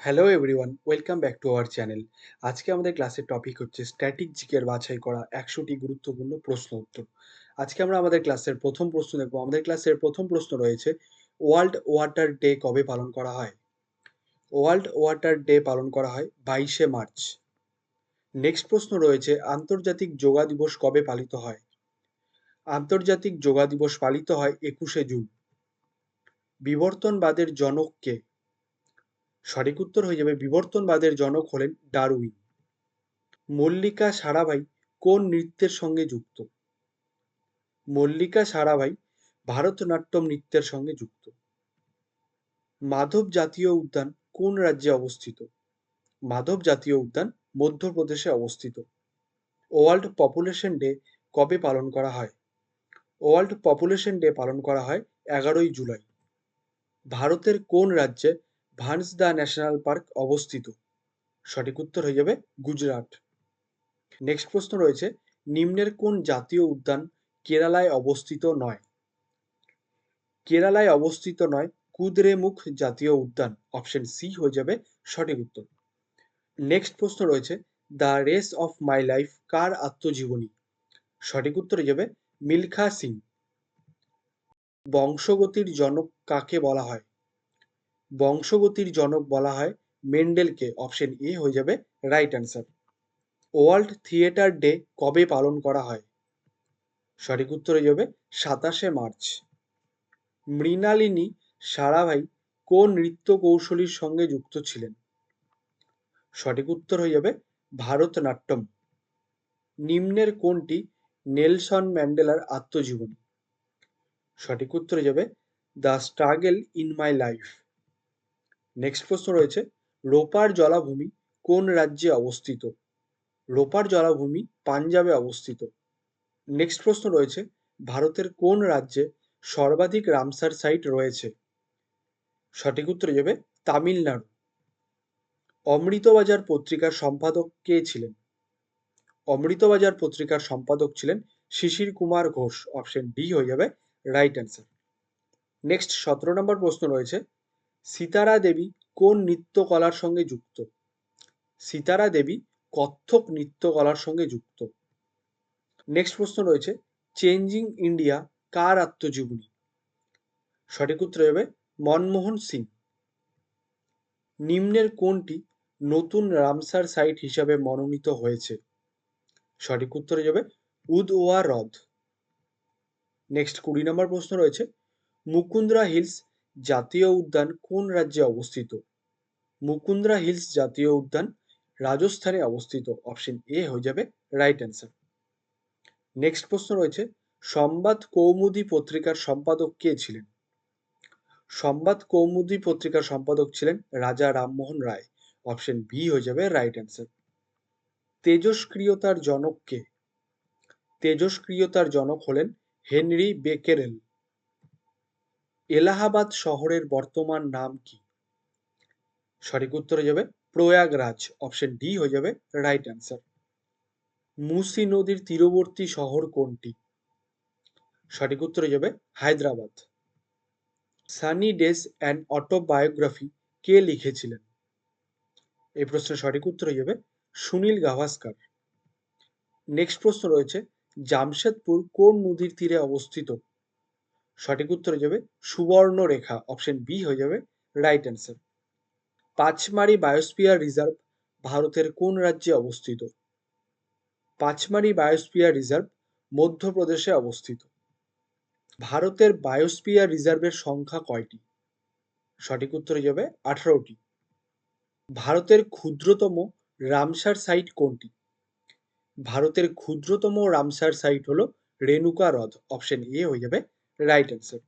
Hello everyone welcome back to our channel আজকে আমাদের ক্লাসের টপিক হচ্ছে স্ট্যাটিক জিকের বাছাই করা একশোটি গুরুত্বপূর্ণ প্রশ্ন উত্তর। আজকে আমরা আমাদের ক্লাসের প্রথম প্রশ্ন দেখব। আমাদের ক্লাসের প্রথম প্রশ্ন রয়েছে ওয়ার্ল্ড ওয়াটার ডে কবে পালন করা হয়? ওয়ার্ল্ড ওয়াটার ডে পালন করা হয় বাইশে মার্চ। নেক্সট প্রশ্ন রয়েছে, আন্তর্জাতিক যোগা দিবস কবে পালিত হয়? আন্তর্জাতিক যোগা দিবস পালিত হয় একুশে জুন। বিবর্তনবাদের জনক কে? সঠিক উত্তর হয়ে যাবে বিবর্তনবাদের জনক হলেন ডারউইন। মল্লিকা সারাভাই কোন নৃত্যের সঙ্গে যুক্ত? মল্লিকা সারাভাই ভারতনাট্যম নৃত্যের সঙ্গে যুক্ত। মাধব জাতীয় উদ্যান কোন রাজ্যে অবস্থিত? মাধব জাতীয় উদ্যান মধ্যপ্রদেশে অবস্থিত। ওয়ার্ল্ড পপুলেশন ডে কবে পালন করা হয়? ওয়ার্ল্ড পপুলেশন ডে পালন করা হয় এগারোই জুলাই। ভারতের কোন রাজ্যে ভান্সদা ন্যাশনাল পার্ক অবস্থিত। সঠিক উত্তর হয়ে যাবে গুজরাট। নেক্সট প্রশ্ন রয়েছে, নিম্নের কোন জাতীয় উদ্যান কেরালায় অবস্থিত নয়? কেরালায় অবস্থিত নয়, কুদরেমুখ জাতীয় উদ্যান। অপশন সি হয়ে যাবে সঠিক উত্তর। নেক্সট প্রশ্ন রয়েছে, the race of my life কার আত্মজীবনী? সঠিক উত্তর হয়ে যাবে মিলখা সিং। বংশগতির জনক কাকে বলা হয়? বংশগতির জনক বলা হয় মেন্ডেলকে। অপশন এ হয়ে যাবে right answer world theatre day কবে পালন করা হয়? সঠিক উত্তর হয়ে যাবে সাতাশে মার্চ। মৃণালিনী সারাভাই কোন নৃত্য কৌশলীর সঙ্গে যুক্ত ছিলেন? সঠিক উত্তর হয়ে যাবে ভারতনাট্যম। নিম্নের কোনটি নেলসন ম্যান্ডেলার আত্মজীবনী? সঠিক উত্তর হয়ে যাবে the struggle in my life. Next প্রশ্ন রয়েছে, রোপার জলাভূমি কোন রাজ্যে অবস্থিত? রোপার জলাভূমি পাঞ্জাবে অবস্থিত। নেক্সট প্রশ্ন রয়েছে, ভারতের কোন রাজ্যে সর্বাধিক রামসার সাইট রয়েছে? সঠিক উত্তর যাবে তামিলনাড়ু। অমৃতবাজার পত্রিকার সম্পাদক কে ছিলেন? অমৃতবাজার পত্রিকার সম্পাদক ছিলেন শিশির কুমার ঘোষ অপশন ডি হয়ে যাবে রাইট অ্যান্সার নেক্সট সতেরো নম্বর প্রশ্ন রয়েছে সীতারা দেবী কোন নৃত্যকলার সঙ্গে যুক্ত? সীতারা দেবী কত্থক নৃত্যকলার সঙ্গে যুক্ত। নেক্সট প্রশ্ন রয়েছে চেঞ্জিং ইন্ডিয়া কার আত্মজীবনী? সঠিক উত্তর হবে মনমোহন সিং। নিম্নের কোনটি নতুন রামসার সাইট হিসাবে মনোনীত হয়েছে? সঠিক উত্তর যাবে উদওয়া হ্রদ। নেক্সট কুড়ি নম্বর প্রশ্ন রয়েছে, মুকুন্দ্রা হিলস জাতীয় উদ্যান কোন রাজ্যে অবস্থিত? মুকুন্দ্রা হিলস জাতীয় উদ্যান রাজস্থানে অবস্থিত। অপশন এ হয়ে যাবে রাইট অ্যান্সার নেক্সট প্রশ্ন রয়েছে সংবাদ কৌমুদী পত্রিকার সম্পাদক কে ছিলেন? সংবাদ কৌমুদী পত্রিকার সম্পাদক ছিলেন রাজা রামমোহন রায়। অপশন বি হয়ে যাবে রাইট অ্যান্সার তেজস্ক্রিয়তার জনক কে? তেজস্ক্রিয়তার জনক হলেন হেনরি বেকেরেল। এলাহাবাদ শহরের বর্তমান নাম কি? সঠিক উত্তর হয়ে যাবে প্রয়াগরাজ অপশন ডি হয়ে যাবে রাইট অ্যান্সার মুসি নদীর তীরবর্তী শহর কোনটি? সঠিক উত্তর হয়ে যাবে Hyderabad. Sunny Days and autobiography কে লিখেছিলেন? এই প্রশ্নের সঠিক উত্তর হয়ে যাবে সুনীল গাভাস্কার। নেক্সট প্রশ্ন রয়েছে, জামশেদপুর কোন নদীর তীরে অবস্থিত? সঠিক উত্তর হয়ে যাবে সুবর্ণ রেখা অপশন বি হয়ে যাবে right answer Pachmarhi biosphere reserve ভারতের কোন রাজ্যে অবস্থিত? পাঁচমারি বায়োস্পিয়ার রিজার্ভ মধ্যপ্রদেশে অবস্থিত। ভারতের বায়োস্পিয়ার রিজার্ভের সংখ্যা কয়টি? সঠিক উত্তর হয়ে যাবে আঠারোটি। ভারতের ক্ষুদ্রতম রামসার সাইট কোনটি? ভারতের ক্ষুদ্রতম রামসার সাইট হলো রেণুকা হ্রদ অপশন এ হয়ে যাবে রাইট অ্যান্সার।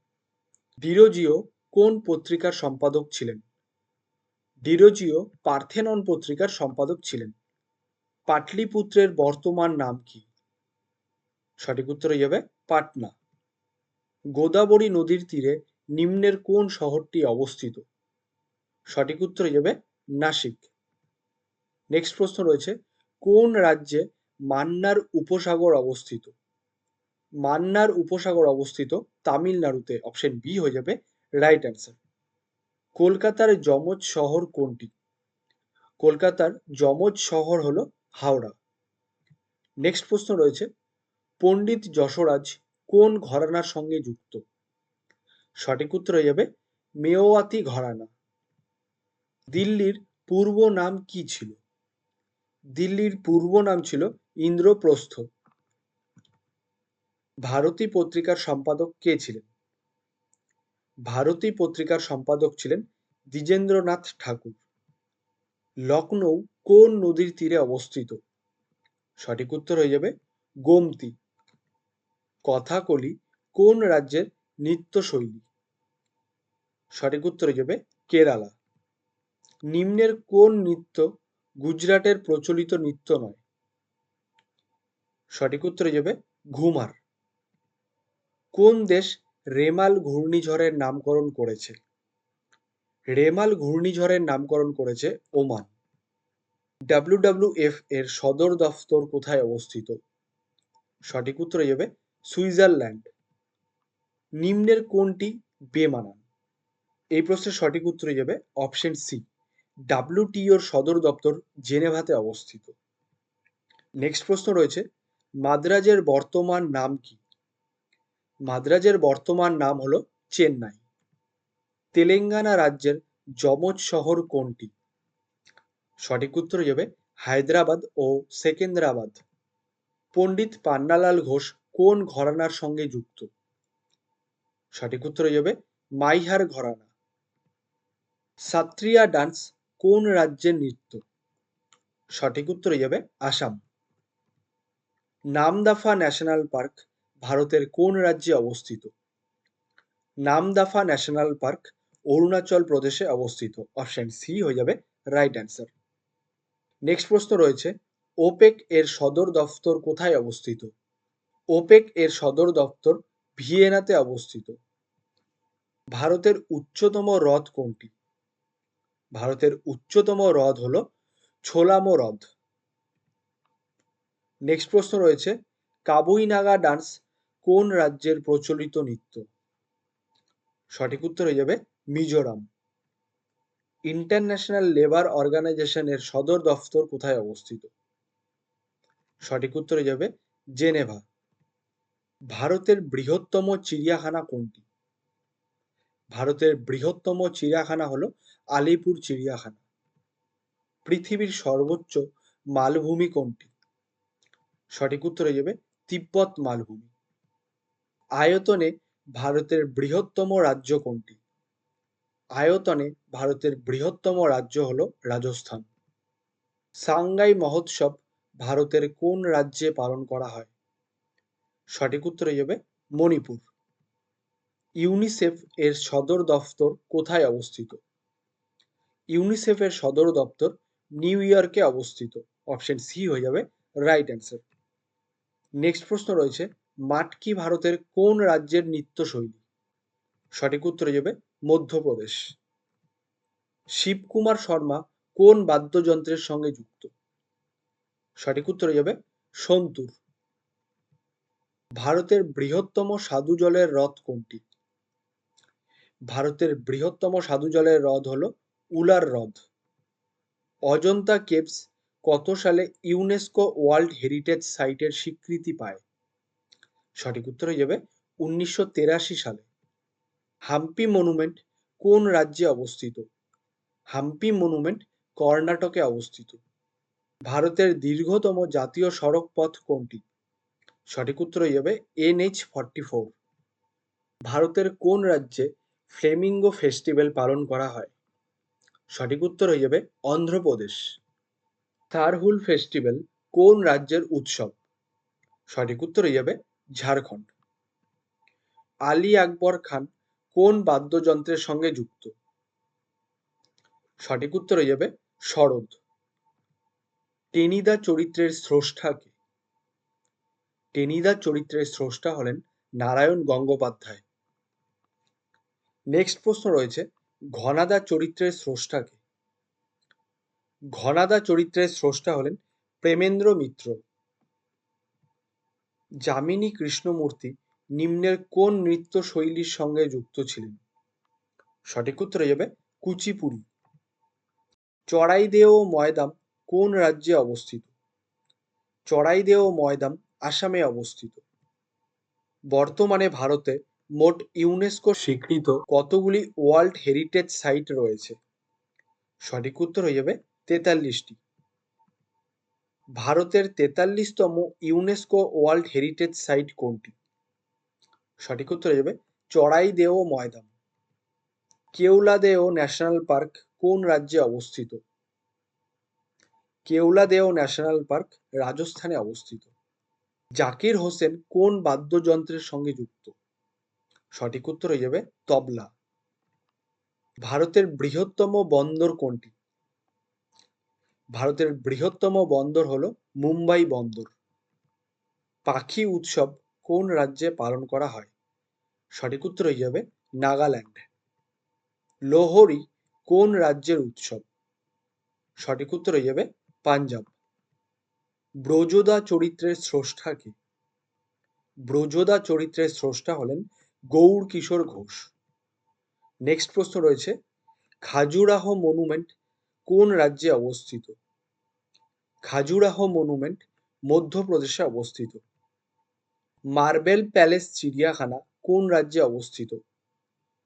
ডিরোজিও কোন পত্রিকার সম্পাদক ছিলেন? ডিরোজিও পার্থেনন পত্রিকার সম্পাদক ছিলেন। পাটলিপুত্রের বর্তমান নাম কি? সঠিক উত্তর হয়ে যাবে পাটনা। গোদাবরী নদীর তীরে নিম্নের কোন শহরটি অবস্থিত? সঠিক উত্তর হয়ে যাবে নাসিক। নেক্সট প্রশ্ন রয়েছে, কোন রাজ্যে মান্নার উপসাগর অবস্থিত? মান্নার উপসাগর অবস্থিত তামিলনাড়ুতে অপশন বি হয়ে যাবে রাইট অ্যান্সার কলকাতার যমজ শহর কোনটি? কলকাতার যমজ শহর হলো হাওড়া। নেক্সট প্রশ্ন রয়েছে, পণ্ডিত যশোরাজ কোন ঘরানার সঙ্গে যুক্ত? সঠিক উত্তর হয়ে যাবে, মেওয়াতি ঘরানা। দিল্লির পূর্ব নাম কি ছিল? দিল্লির পূর্ব নাম ছিল ইন্দ্রপ্রস্থ। ভারতী পত্রিকার সম্পাদক কে ছিলেন? ভারতী পত্রিকার সম্পাদক ছিলেন দ্বিজেন্দ্রনাথ ঠাকুর। লখনৌ কোন নদীর তীরে অবস্থিত? সঠিক উত্তর হয়ে যাবে গোমতী। কথাকলি কোন রাজ্যের নৃত্যশৈলী? সঠিক উত্তর হয়ে যাবে কেরালা। নিম্নের কোন নৃত্য গুজরাটের প্রচলিত নৃত্য নয়? সঠিক উত্তর হয়ে যাবে ঘুমার। কোন দেশ রেমাল ঘূর্ণিঝড়ের নামকরণ করেছে? রেমাল ঘূর্ণিঝড়ের নামকরণ করেছে ওমান। ডাব্লিউডাব্লিউএফ এর সদর দফতর কোথায় অবস্থিত? সঠিক উত্তর যাবে সুইজারল্যান্ড। নিম্নের কোনটি বেমানান? এই প্রশ্নের সঠিক উত্তর যাবে অপশন সি ডাব্লিউটিওর সদর দপ্তর জেনেভাতে অবস্থিত। নেক্সট প্রশ্ন রয়েছে, মাদ্রাজের বর্তমান নাম কি? মাদ্রাজের বর্তমান নাম হলো চেন্নাই। তেলেঙ্গানা রাজ্যের যমজ শহর কোনটি? সঠিক উত্তর যাবে হায়দ্রাবাদ ও সেকেন্দ্রাবাদ। পণ্ডিত পান্নালাল ঘোষ কোন ঘরানার সঙ্গে যুক্ত? সঠিক উত্তর যাবে মাইহার ঘরানা। সাত্রিয়া ডান্স কোন রাজ্যের নৃত্য? সঠিক উত্তর যাবে আসাম। নামদাফা ন্যাশনাল পার্ক ভারতের কোন রাজ্যে অবস্থিত? নামদাফা ন্যাশনাল পার্ক, অরুণাচল প্রদেশে অবস্থিত। অপশন সি হয়ে যাবে রাইট অ্যান্সার। নেক্সট প্রশ্ন রয়েছে, ওপেক এর সদর দফতর কোথায় অবস্থিত? ওপেক এর সদর দপ্তর ভিয়েনাতে অবস্থিত। ভারতের উচ্চতম হ্রদ কোনটি? ভারতের উচ্চতম হ্রদ হল ছোলামো হ্রদ। নেক্সট প্রশ্ন রয়েছে কাবুই নাগা ডান্স কোন রাজ্যের প্রচলিত নৃত্য? সঠিক উত্তর হয়ে যাবে মিজোরাম। ইন্টারন্যাশনাল লেবার অর্গানাইজেশনের সদর দফতর কোথায় অবস্থিত? সঠিক উত্তর হয়ে যাবে জেনেভা। ভারতের বৃহত্তম চিড়িয়াখানা কোনটি? ভারতের বৃহত্তম চিড়িয়াখানা হলো আলিপুর চিড়িয়াখানা। পৃথিবীর সর্বোচ্চ মালভূমি কোনটি? সঠিক উত্তর হয়ে যাবে তিব্বত মালভূমি। আয়তনে ভারতের বৃহত্তম রাজ্য কোনটি? আয়তনে ভারতের বৃহত্তম রাজ্য হল রাজস্থান। সাংগাই মহোৎসব ভারতের কোন রাজ্যে পালন করা হয়? সঠিক উত্তর হয়ে যাবে মণিপুর। ইউনিসেফ এর সদর দফতর কোথায় অবস্থিত? ইউনিসেফের সদর দপ্তর নিউ ইয়র্কে অবস্থিত। অপশন সি হয়ে যাবে রাইট অ্যান্সার। নেক্সট প্রশ্ন রয়েছে মাটকি ভারতের কোন রাজ্যের নৃত্যশৈলী? সঠিক উত্তর হয়ে যাবে মধ্যপ্রদেশ। শিবকুমার শর্মা কোন বাদ্যযন্ত্রের সঙ্গে যুক্ত? সঠিক উত্তর হয়ে যাবে সন্তুর। ভারতের বৃহত্তম সাধু জলের হ্রদ কোনটি? ভারতের বৃহত্তম সাধু জলের হ্রদ হল উলার হ্রদ। অজন্তা কেভস কত সালে ইউনেস্কো ওয়ার্ল্ড হেরিটেজ সাইটের স্বীকৃতি পায়? সঠিক উত্তর হয়ে যাবে উনিশশো সালে। হাম্পি মনুমেন্ট কোন রাজ্যে অবস্থিত? হাম্পি মনুমেন্ট কর্ণাটকে অবস্থিত। ভারতের দীর্ঘতম জাতীয় সড়ক পথ কোনটি? সঠিক উত্তর হয়ে যাবে এনএইচ ফর্টি ফোর। ভারতের কোন রাজ্যে ফ্লেমিঙ্গো ফেস্টিভ্যাল পালন করা হয়? সঠিক উত্তর হয়ে যাবে অন্ধ্রপ্রদেশ। থারহুল ফেস্টিভ্যাল কোন রাজ্যের উৎসব? সঠিক উত্তর হয়ে যাবে ঝাড়খণ্ড। আলী আকবর খান কোন বাদ্যযন্ত্রের সঙ্গে যুক্ত? সঠিক উত্তর হয়ে যাবে শরৎ। টেনিদা চরিত্রের স্রষ্টাকে টেনিদা চরিত্রের স্রষ্টা হলেন নারায়ণ গঙ্গোপাধ্যায়। নেক্সট প্রশ্ন রয়েছে, ঘনাদা চরিত্রের স্রষ্টাকে ঘনাদা চরিত্রের স্রষ্টা হলেন প্রেমেন্দ্র মিত্র। যামিনী কৃষ্ণমূর্তি নিম্নের কোন নৃত্য শৈলীর সঙ্গে যুক্ত ছিলেন? সঠিক উত্তর হয়ে যাবে কুচিপুড়ি। চড়াইদেও ময়দাম কোন রাজ্যে অবস্থিত? চড়াইদেও ময়দাম আসামে অবস্থিত। বর্তমানে ভারতে মোট ইউনেস্কো স্বীকৃত কতগুলি ওয়ার্ল্ড হেরিটেজ সাইট রয়েছে? সঠিক উত্তর হয়ে যাবে তেতাল্লিশটি। ভারতের তেতাল্লিশতম ইউনেস্কো ওয়ার্ল্ড হেরিটেজ সাইট কোনটি? সঠিক উত্তর হয়ে যাবে চড়াইদেও ময়দান। কেওলাদেও ন্যাশনাল পার্ক কোন রাজ্যে অবস্থিত? কেওলাদেও ন্যাশনাল পার্ক রাজস্থানে অবস্থিত। জাকির হোসেন কোন বাদ্যযন্ত্রের সঙ্গে যুক্ত? সঠিক উত্তর হয়ে যাবে তবলা। ভারতের বৃহত্তম বন্দর কোনটি? ভারতের বৃহত্তম বন্দর হলো মুম্বাই বন্দর। পাখি উৎসব কোন রাজ্যে পালন করা হয়? সঠিক উত্তর হয়ে যাবে নাগাল্যান্ড। লোহরি কোন রাজ্যের উৎসব? সঠিক উত্তর হয়ে যাবে পাঞ্জাব। ব্রজদা চরিত্রের স্রষ্টা কে? ব্রজদা চরিত্রের স্রষ্টা হলেন গৌর কিশোর ঘোষ। নেক্সট প্রশ্ন রয়েছে, খাজুরাহ মনুমেন্ট কোন রাজ্যে অবস্থিত? খাজুরাহ মনুমেন্ট মধ্যপ্রদেশে অবস্থিত। মার্বেল প্যালেস চিড়িয়াখানা কোন রাজ্যে অবস্থিত?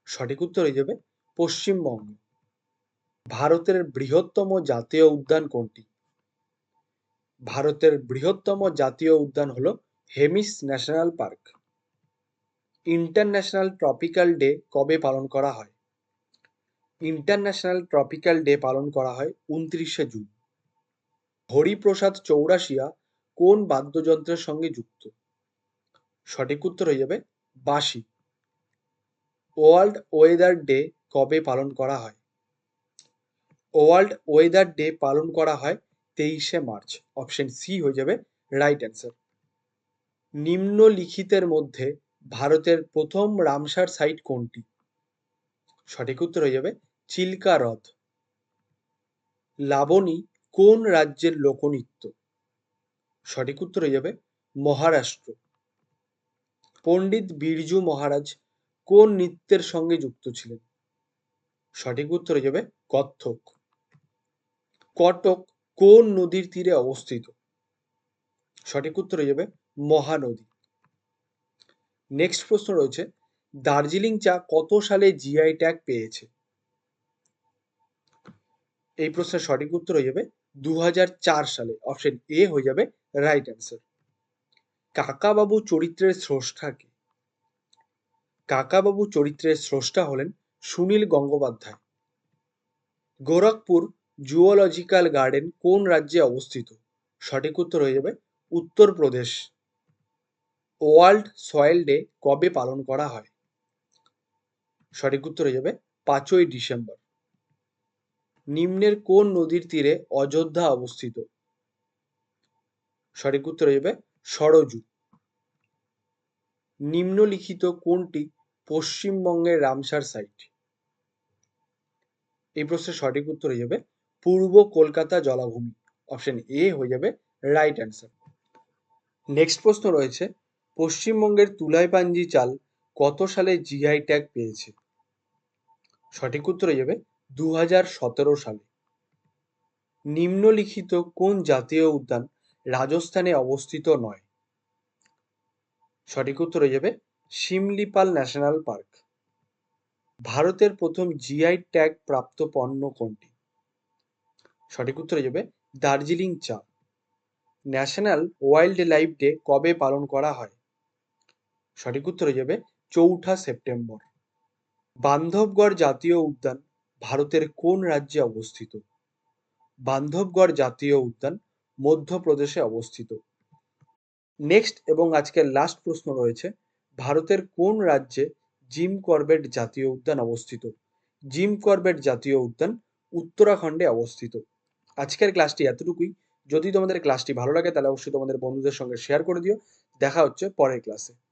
সঠিক উত্তর হয়ে যাবে পশ্চিমবঙ্গ। ভারতের বৃহত্তম জাতীয় উদ্যান কোনটি? ভারতের বৃহত্তম জাতীয় উদ্যান হল Hemis national park. International tropical day কবে পালন করা হয়? ইন্টারন্যাশনাল ট্রপিক্যাল ডে পালন করা হয় উনত্রিশে জুন। হরিপ্রসাদ চৌরাশিয়া কোন বাদ্যযন্ত্রের সঙ্গে যুক্ত? সঠিক উত্তর হয়ে যাবে বাঁশি। ওয়ার্ল্ড ওয়েদার ডে কবে পালন করা হয়? ওয়ার্ল্ড ওয়েদার ডে পালন করা হয় তেইশে মার্চ। অপশন সি হয়ে যাবে রাইট অ্যান্সার। নিম্নলিখিতের মধ্যে ভারতের প্রথম রামসার সাইট কোনটি? সঠিক উত্তর হয়ে যাবে চিল্কা হ্রদ। লাবণী কোন রাজ্যের লোকনৃত্য? সঠিক উত্তর হয়ে যাবে মহারাষ্ট্র। পণ্ডিত বিরজু মহারাজ কোন নৃত্যের সঙ্গে যুক্ত ছিলেন? সঠিক উত্তর হয়ে যাবে কত্থক। কটক কোন নদীর তীরে অবস্থিত? সঠিক উত্তর হয়ে যাবে মহানদী। নেক্সট প্রশ্ন রয়েছে, দার্জিলিং চা কত সালে জিআই ট্যাগ পেয়েছে? এই প্রশ্নের সঠিক উত্তর হয়ে যাবে দু হাজার চার সালে অপশন এ হয়ে যাবে রাইট অ্যান্সার কাকাবাবু চরিত্রের স্রষ্টা কে? কাকাবাবু চরিত্রের স্রষ্টা হলেন সুনীল গঙ্গোপাধ্যায়। গোরখপুর জুওলজিক্যাল গার্ডেন কোন রাজ্যে অবস্থিত? সঠিক উত্তর হয়ে যাবে উত্তরপ্রদেশ। ওয়ার্ল্ড সয়েল ডে কবে পালন করা হয়? সঠিক উত্তর হয়ে যাবে পাঁচই ডিসেম্বর। নিম্নের কোন নদীর তীরে অযোধ্যা অবস্থিত? সঠিক উত্তর হয়ে যাবে সরজু। নিম্নলিখিত কোনটি পশ্চিমবঙ্গের রামসার সাইট এই প্রশ্নের সঠিক উত্তর হয়ে যাবে পূর্ব কলকাতা জলাভূমি। অপশন এ হয়ে যাবে রাইট অ্যান্সার নেক্সট প্রশ্ন রয়েছে, পশ্চিমবঙ্গের তুলাইপাঞ্জি চাল কত সালে জিআই ট্যাগ পেয়েছে? সঠিক উত্তর হয়ে যাবে দু হাজার সতেরো সালে। নিম্নলিখিত কোন জাতীয় উদ্যান রাজস্থানে অবস্থিত নয়? সঠিক উত্তর হয়ে যাবে শিমলিপাল ন্যাশনাল পার্ক। ভারতের প্রথম জিআই ট্যাগ প্রাপ্ত পণ্য কোনটি? সঠিক উত্তর হয়ে যাবে দার্জিলিং চা। ন্যাশনাল ওয়াইল্ড লাইফ ডে কবে পালন করা হয়? সঠিক উত্তর হয়ে যাবে চৌঠা সেপ্টেম্বর। বান্ধবগড় জাতীয় উদ্যান ভারতের কোন রাজ্যে অবস্থিত? বান্ধবগড় জাতীয় উদ্যান, মধ্যপ্রদেশে অবস্থিত। নেক্সট এবং আজকের লাস্ট প্রশ্ন রয়েছে, ভারতের কোন রাজ্যে জিম করবেট জাতীয় উদ্যান অবস্থিত? জিম করবেট জাতীয় উদ্যান উত্তরাখণ্ডে অবস্থিত। আজকের ক্লাসটি এতটুকুই। যদি তোমাদের ক্লাসটি ভালো লাগে, তাহলে অবশ্যই তোমাদের বন্ধুদের সঙ্গে শেয়ার করে দিও। দেখা হচ্ছে পরের ক্লাসে